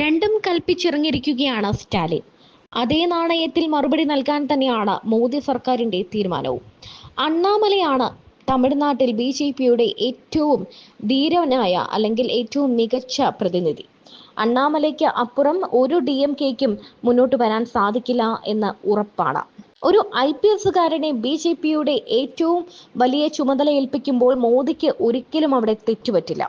രണ്ടും കൽപ്പിച്ചിറങ്ങിയിരിക്കുകയാണ് സ്റ്റാലിൻ. അതേ നാണയത്തിൽ മറുപടി നൽകാൻ തന്നെയാണ് മോദി സർക്കാരിന്റെ തീരുമാനവും. അണ്ണാമലയാണ് തമിഴ്നാട്ടിൽ ബി ജെ പിയുടെ ഏറ്റവും ധീരനായ അല്ലെങ്കിൽ ഏറ്റവും മികച്ച പ്രതിനിധി. അണ്ണാമലയ്ക്ക് അപ്പുറം ഒരു ഡി എം കെക്കും മുന്നോട്ട് വരാൻ സാധിക്കില്ല എന്ന് ഉറപ്പാണ്. ഒരു ഐ പി എസുകാരനെ ബി ജെ പിയുടെ ഏറ്റവും വലിയ ചുമതല ഏൽപ്പിക്കുമ്പോൾ മോദിക്ക് ഒരിക്കലും അവിടെ തെറ്റുപറ്റില്ല.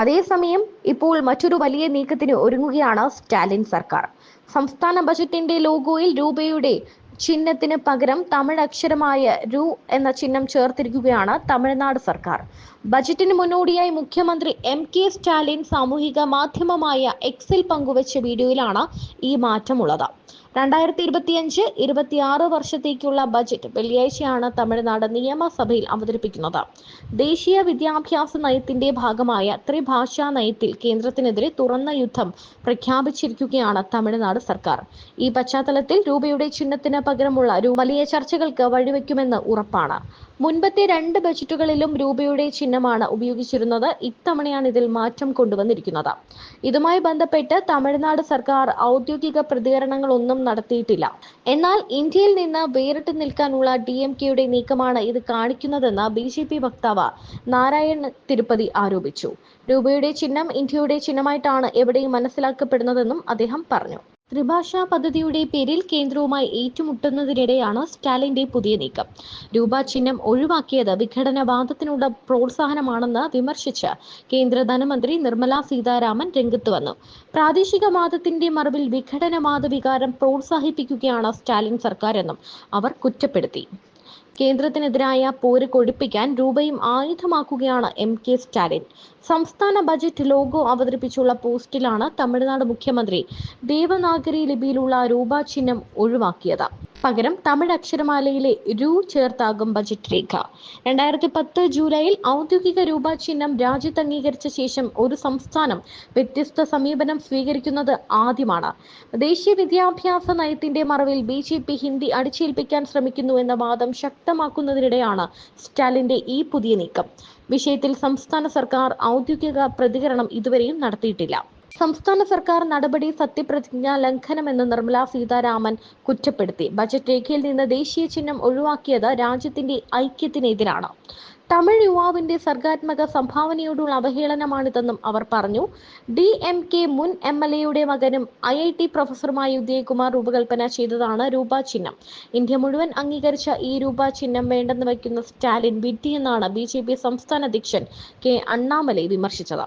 അതേസമയം ഇപ്പോൾ മറ്റൊരു വലിയ നീക്കത്തിന് ഒരുങ്ങുകയാണ് സ്റ്റാലിൻ സർക്കാർ. സംസ്ഥാന ബജറ്റിന്റെ ലോഗോയിൽ രൂപയുടെ ചിഹ്നത്തിന് പകരം തമിഴ് അക്ഷരമായ രു എന്ന ചിഹ്നം ചേർത്തിരിക്കുകയാണ് തമിഴ്നാട് സർക്കാർ. ബജറ്റിന് മുന്നോടിയായി മുഖ്യമന്ത്രി എം കെ സ്റ്റാലിൻ സാമൂഹിക മാധ്യമമായ എക്സിൽ പങ്കുവച്ച വീഡിയോയിലാണ് ഈ മാറ്റമുള്ളത്. രണ്ടായിരത്തി ഇരുപത്തിയഞ്ച് ഇരുപത്തിയാറ് വർഷത്തേക്കുള്ള ബജറ്റ് വെള്ളിയാഴ്ചയാണ് തമിഴ്നാട് നിയമസഭയിൽ അവതരിപ്പിക്കുന്നത്. ദേശീയ വിദ്യാഭ്യാസ നയത്തിന്റെ ഭാഗമായ ത്രിഭാഷാ നയത്തിൽ കേന്ദ്രത്തിനെതിരെ തുറന്ന യുദ്ധം പ്രഖ്യാപിച്ചിരിക്കുകയാണ് തമിഴ്നാട് സർക്കാർ. ഈ പശ്ചാത്തലത്തിൽ രൂപയുടെ ചിഹ്നത്തിന് പകരമുള്ള വലിയ ചർച്ചകൾക്ക് വഴിവെക്കുമെന്ന് ഉറപ്പാണ്. മുൻപത്തെ രണ്ട് ബജറ്റുകളിലും രൂപയുടെ ചിഹ്നമാണ് ഉപയോഗിച്ചിരുന്നത്. ഇത്തവണയാണ് ഇതിൽ മാറ്റം കൊണ്ടുവന്നിരിക്കുന്നത്. ഇതുമായി ബന്ധപ്പെട്ട് തമിഴ്നാട് സർക്കാർ ഔദ്യോഗിക പ്രതികരണങ്ങളൊന്നും നടത്തിയിട്ടില്ല. എന്നാൽ ഇന്ത്യയിൽ നിന്ന് വേറിട്ട് നിൽക്കാനുള്ള ഡി എം കെയുടെ നീക്കമാണ് ഇത് കാണിക്കുന്നതെന്ന് ബി ജെ പി വക്താവ് നാരായൺ തിരുപ്പതി ആരോപിച്ചു. രൂപയുടെ ചിഹ്നം ഇന്ത്യയുടെ ചിഹ്നമായിട്ടാണ് എവിടെയും മനസ്സിലാക്കപ്പെടുന്നതെന്നും അദ്ദേഹം പറഞ്ഞു. ത്രിഭാഷാ പദ്ധതിയുടെ പേരിൽ കേന്ദ്രവുമായി ഏറ്റുമുട്ടുന്നതിനിടെയാണ് സ്റ്റാലിന്റെ പുതിയ നീക്കം. രൂപ ചിഹ്നം ഒഴിവാക്കിയത് വിഘടനവാദത്തിനുള്ള പ്രോത്സാഹനമാണെന്ന് വിമർശിച്ച് കേന്ദ്ര ധനമന്ത്രി നിർമ്മല സീതാരാമൻ രംഗത്ത് വന്നു. പ്രാദേശിക വാദത്തിന്റെ മറവിൽ വിഘടനവാദ വികാരം പ്രോത്സാഹിപ്പിക്കുകയാണ് സ്റ്റാലിൻ സർക്കാരെന്നും അവർ കുറ്റപ്പെടുത്തി. കേന്ദ്രത്തിനെതിരായ പോര് കൊഴുപ്പിക്കാൻ രൂപയും ആയുധമാക്കുകയാണ് എം കെ സ്റ്റാലിൻ. സംസ്ഥാന ബജറ്റ് ലോഗോ അവതരിപ്പിച്ചുള്ള പോസ്റ്റിലാണ് തമിഴ്നാട് മുഖ്യമന്ത്രി ദേവനാഗരി ലിപിയിലുള്ള രൂപ ചിഹ്നം ഒഴിവാക്കിയത്. പകരം തമിഴ് അക്ഷരമാലയിലെ രു ചേർത്താകും ബജറ്റ് രേഖ. രണ്ടായിരത്തി പത്ത് ജൂലൈയിൽ ഔദ്യോഗിക രൂപ ചിഹ്നം രാജ്യത്ത് അംഗീകരിച്ച ശേഷം ഒരു സംസ്ഥാനം വ്യത്യസ്ത സമീപനം സ്വീകരിക്കുന്നത് ആദ്യമാണ്. ദേശീയ വിദ്യാഭ്യാസ നയത്തിന്റെ മറവിൽ ബി ജെ പി ഹിന്ദി അടിച്ചേൽപ്പിക്കാൻ ശ്രമിക്കുന്നു എന്ന വാദം ശക്തമാക്കുന്നതിനിടെയാണ് സ്റ്റാലിന്റെ ഈ പുതിയ നീക്കം. വിഷയത്തിൽ സംസ്ഥാന സർക്കാർ ഔദ്യോഗിക പ്രതികരണം ഇതുവരെയും നടത്തിയിട്ടില്ല. സംസ്ഥാന സർക്കാർ നടപടി സത്യപ്രതിജ്ഞാ ലംഘനമെന്ന് നിർമ്മല സീതാരാമൻ കുറ്റപ്പെടുത്തി. ബജറ്റ് രേഖയിൽ നിന്ന് ദേശീയ ചിഹ്നം ഒഴിവാക്കിയത് രാജ്യത്തിന്റെ ഐക്യത്തിനെതിരാണ്. തമിഴ് യുവാവിന്റെ സർഗാത്മക സംഭാവനയോടുള്ള അവഹേളനമാണിതെന്നും അവർ പറഞ്ഞു. ഡി എം കെ മുൻ എം എൽ എയുടെ മകനും ഐ ഐ ടി പ്രൊഫസറുമായ ഉദയകുമാർ രൂപകൽപ്പന ചെയ്തതാണ് രൂപ ചിഹ്നം. ഇന്ത്യ മുഴുവൻ അംഗീകരിച്ച ഈ രൂപ ചിഹ്നം വേണ്ടെന്ന് വയ്ക്കുന്ന സ്റ്റാലിൻ വിഡ്ഢിയെന്നാണ് ബി ജെ പി സംസ്ഥാന അധ്യക്ഷൻ കെ അണ്ണാമലൈ വിമർശിച്ചത്.